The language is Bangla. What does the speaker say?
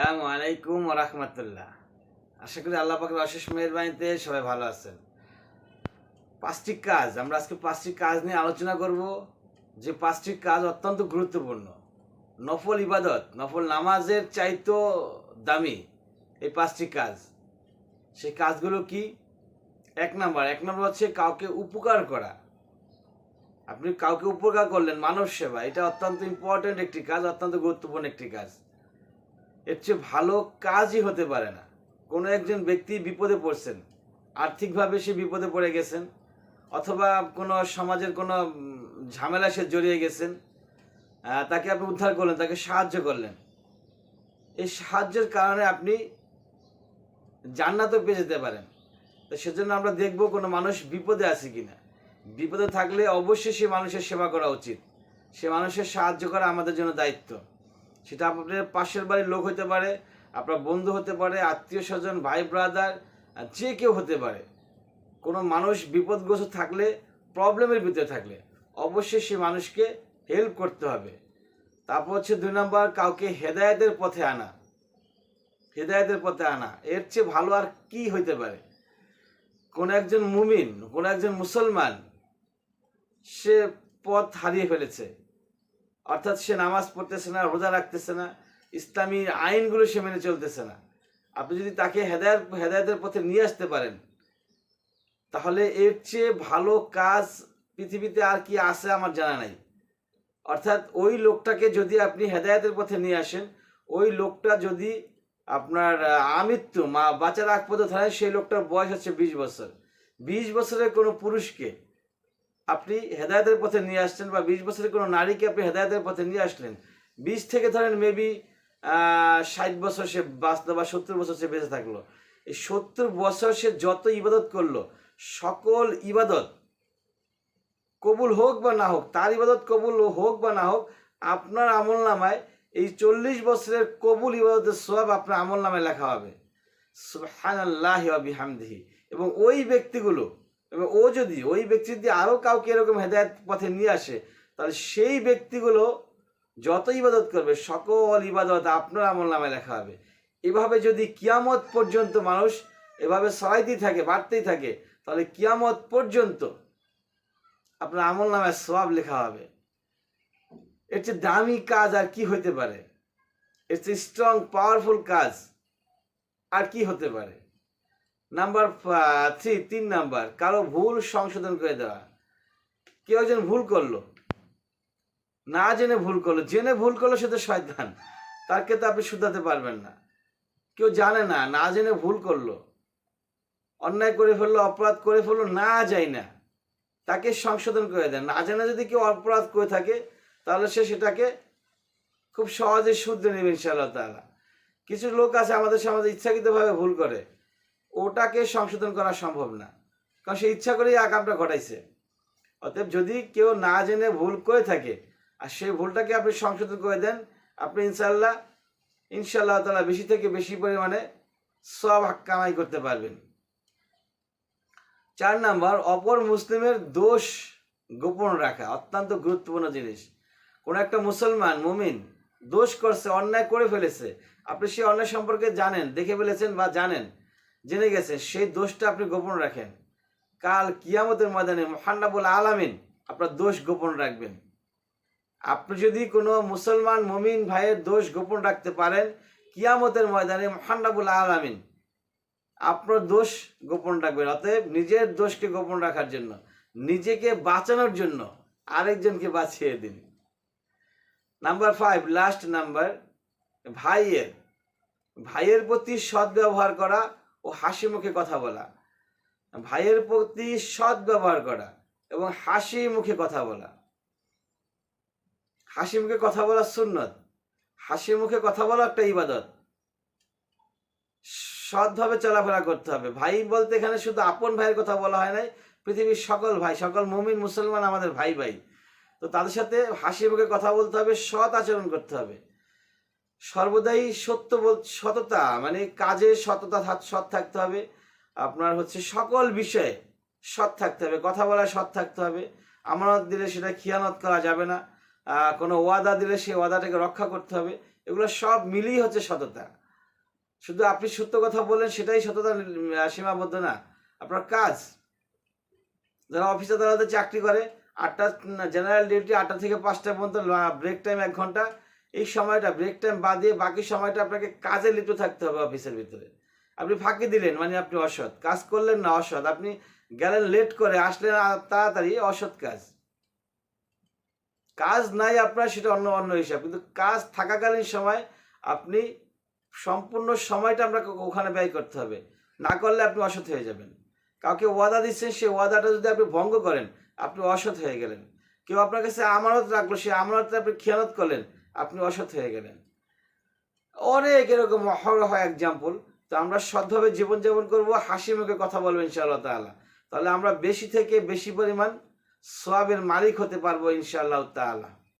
আসসালামু আলাইকুম রহমতুল্লাহ আশা করি আল্লাহ পাকের অশেষ মেহরবানিতে সবাই ভালো আছেন। পাঁচটি কাজ, আমরা আজকে পাঁচটি কাজ নিয়ে আলোচনা করব। যে পাঁচটি কাজ অত্যন্ত গুরুত্বপূর্ণ। নফল ইবাদত, নফল নামাজের চাইতো দামি এই পাঁচটি কাজ। সেই কাজগুলো কি? এক নাম্বার, এক নম্বর হচ্ছে কাউকে উপকার করা। আপনি কাউকে উপকার করলেন মানব সেবা, এটা অত্যন্ত ইম্পর্ট্যান্ট একটি কাজ, অত্যন্ত গুরুত্বপূর্ণ একটি কাজ। এর চেয়ে ভালো কাজই হতে পারে না। কোনো একজন ব্যক্তি বিপদে পড়ছেন, আর্থিকভাবে সে বিপদে পড়ে গেছেন, অথবা কোনো সমাজের কোনো ঝামেলা সে জড়িয়ে গেছেন তাকে আপনি উদ্ধার করলেন, তাকে সাহায্য করলেন। এই সাহায্যের কারণে আপনি জান্নাতও পেয়ে যেতে পারেন। তো সেজন্য আমরা দেখব কোনো মানুষ বিপদে আছে কি না বিপদে থাকলে অবশ্যই সে মানুষের সেবা করা উচিত। সে মানুষের সাহায্য করা আমাদের জন্য দায়িত্ব। সেটা আপনার পাশের বাড়ির লোক হতে পারে, আপনার বন্ধু হতে পারে, আত্মীয় স্বজন, ভাই ব্রাদার যে কেউ হতে পারে। কোনো মানুষ বিপদগ্রস্ত থাকলে প্রবলেমের ভিতরে থাকলে, অবশ্যই সে মানুষকে হেল্প করতে হবে। তারপর হচ্ছে দুই নম্বর, কাউকে হেদায়তের পথে আনা। হেদায়তের পথে আনা। এর চেয়ে ভালো আর কি হইতে পারে? কোন একজন মুমিন, কোন একজন মুসলমান, সে পথ হারিয়ে ফেলেছে। অর্থাৎ সে নামাজ পড়তেছে না, রোজা রাখতেছে না, ইসলামী আইনগুলো সে মেনে চলতেছে না। আপনি যদি তাকে হেদায়ত, হেদায়তের পথে নিয়ে আসতে পারেন, তাহলে এর চেয়ে ভালো কাজ পৃথিবীতে আর কি আছে আমার জানা নাই। অর্থাৎ ওই লোকটাকে যদি আপনি হেদায়তের পথে নিয়ে আসেন, ওই লোকটা যদি আপনার আমৃত্যু, মা বাচ্চার আগ পর্যন্ত সেই লোকটার বয়স হচ্ছে বিশ বছর। বিশ বছরের কোনো পুরুষকে আপনি হেদায়তের পথে নিয়ে আসছেন বা বিশ বছরের কোনো নারীকে আপনি হেদায়তের পথে নিয়ে আসলেন, বিশ থেকে ধরেন মেবি ষাট বছর সে বাঁচলো বা সত্তর বছর সে বেঁচে থাকল। এই সত্তর বছর সে যত ইবাদত করল, সকল ইবাদত, কবুল হোক বা না হোক, তার ইবাদত কবুল হোক বা না হোক, আপনার আমল নামায় এই চল্লিশ বছরের কবুল ইবাদতের সব আপনার আমল নামায় লেখা হবে। সুবহানাল্লাহি ওয়া বিহামদিহি। এবং ওই ব্যক্তিগুলো এবং ও যদি ওই ব্যক্তি যদি আরও কাউকে এরকম হেদায়ত পথে নিয়ে আসে, তাহলে সেই ব্যক্তিগুলো যত ইবাদত করবে, সকল ইবাদত আপনার আমল নামে লেখা হবে। এভাবে যদি কিয়ামত পর্যন্ত মানুষ এভাবে সরাইতেই থাকে, বাড়তেই থাকে, তাহলে কিয়ামত পর্যন্ত আপনার আমল নামায় সব লেখা হবে। এর চেয়ে দামি কাজ আর কি হতে পারে? এর চেয়ে স্ট্রং পাওয়ারফুল কাজ আর কি হতে পারে? নাম্বার থ্রি তিন নাম্বার, কারও ভুল সংশোধন করে দেওয়া। কেউ একজন ভুল করল। না জেনে ভুল করল। জেনে ভুল করল সে তো শয়তান। তাকে তো আপনি শুধাতে পারবেন না। কেউ জানে না না জেনে ভুল করল। অন্যায় করে ফেলল, অপরাধ করে ফেলল, না যাই না। তাকে সংশোধন করে দেন। না জেনে যদি কেউ অপরাধ করে থাকে, তাহলে সে সেটাকে খুব সহজে শুধরে নেবে ইনশাআল্লাহ তাআলা। কিছু লোক আছে আমাদের সমাজে ইচ্ছাকৃতভাবে ভুল করে। ওটাকে সংশোধন করা সম্ভব না। কারণ সে ইচ্ছা করেই আকামটা ঘটাইছে। অতএব যদি কেউ না জেনে ভুল করে থাকে, আর সেই ভুলটাকে আপনি সংশোধন করে দেন, আপনি ইনশাল্লাহ ইনশাল্লাহ তালা বেশি থেকে বেশি পরিমাণে সব কামাই করতে পারবেন। চার নাম্বার, অপর মুসলিমের দোষ গোপন রাখা অত্যন্ত গুরুত্বপূর্ণ জিনিস। কোন একটা মুসলমান, মুমিন দোষ করছে, অন্যায় করে ফেলেছে, আপনি সেই অন্যায় সম্পর্কে জানেন, দেখে ফেলেছেন বা জানেন জেনে গেছেন, সেই দোষটা আপনি গোপন রাখেন। কাল কিয়ামতের ময়দানে মহান্নাবুল আলামিন আপনার দোষ গোপন রাখবেন। আপনি যদি কোনো মুসলমান মমিন ভাইয়ের দোষ গোপন রাখতে পারেন, কিয়ামতের ময়দানে মহান্নাবুল আলামিন আপনার দোষ গোপন রাখবেন। অতএব নিজের দোষকে গোপন রাখার জন্য, নিজেকে বাঁচানোর জন্য আরেকজনকে বাঁচিয়ে দিন। নাম্বার ফাইভ লাস্ট নাম্বার ভাইয়ের ভাইয়ের প্রতি সদ্ব্যবহার করা ও হাসি মুখে কথা বলা। ভাইয়ের প্রতি সৎ ব্যবহার করা এবং হাসি মুখে কথা বলা। হাসি মুখে কথা বলা সুন্নত। হাসি মুখে কথা বলা একটা ইবাদত। সৎভাবে চলাফেরা করতে হবে। ভাই বলতে এখানে শুধু আপন ভাইয়ের কথা বলা হয় নাই, পৃথিবীর সকল ভাই, সকল মুমিন, মুসলমান আমাদের ভাই ভাই তো তাদের সাথে হাসি মুখে কথা বলতে হবে, সৎ আচরণ করতে হবে। সর্বদাই সত্য বল, সততা মানে কাজে সততা সৎ থাকতে হবে। আপনার হচ্ছে সকল বিষয়ে সৎ থাকতে হবে। কথা বলায় সৎ থাকতে হবে। আমানত দিলে সেটা খিয়ানত করা যাবে না। কোনো ওয়াদা দিলে সেই ওয়াদাটাকে রক্ষা করতে হবে। এগুলো সব মিলিয়ে হচ্ছে সততা। শুধু আপনি সত্য কথা বলেন সেটাই সততা সীমাবদ্ধ না। আপনার কাজ। যারা অফিসে দাঁড়াতে চাকরি করে। আটটা জেনারেল ডিউটি আটটা থেকে পাঁচটা পর্যন্ত ব্রেক টাইম এক ঘণ্টা। এই সময়টা ব্রেক টাইম বাদ দিয়ে বাকি সময়টা আপনাকে কাজে লিপ্ত থাকতে হবে অফিসের ভিতরে। আপনি ফাঁকি দিলেন মানে আপনি অসৎ। কাজ করলেন না অসৎ, আপনি গেলেন লেট করে, আসলেন তাড়াতাড়ি অসৎ কাজ। কাজ নাই আপনার, সেটা অন্য অন্য হিসাব। কিন্তু কাজ থাকাকালীন সময় আপনি সম্পূর্ণ সময়টা আপনাকে ওখানে ব্যয় করতে হবে। না করলে আপনি অসৎ হয়ে যাবেন। কাউকে ওয়াদা দিচ্ছেন, সেই ওয়াদাটা যদি আপনি ভঙ্গ করেন, আপনি অসৎ হয়ে গেলেন। কেউ আপনার কাছে আমানত রাখল, সেই আমানতটা আপনি খেয়ানত করলেন আপনি অসৎ হয়ে গেলেন। অনেক এরকম অহরহ এক্সাম্পল তো আমরা সৎভাবে জীবনযাপন করব, হাসি মুখে কথা বলব ইনশাআল্লাহ তাল্লাহ তাহলে আমরা বেশি থেকে বেশি পরিমাণ সোয়াবের মালিক হতে পারব ইনশাআল্লাহ তাআলা।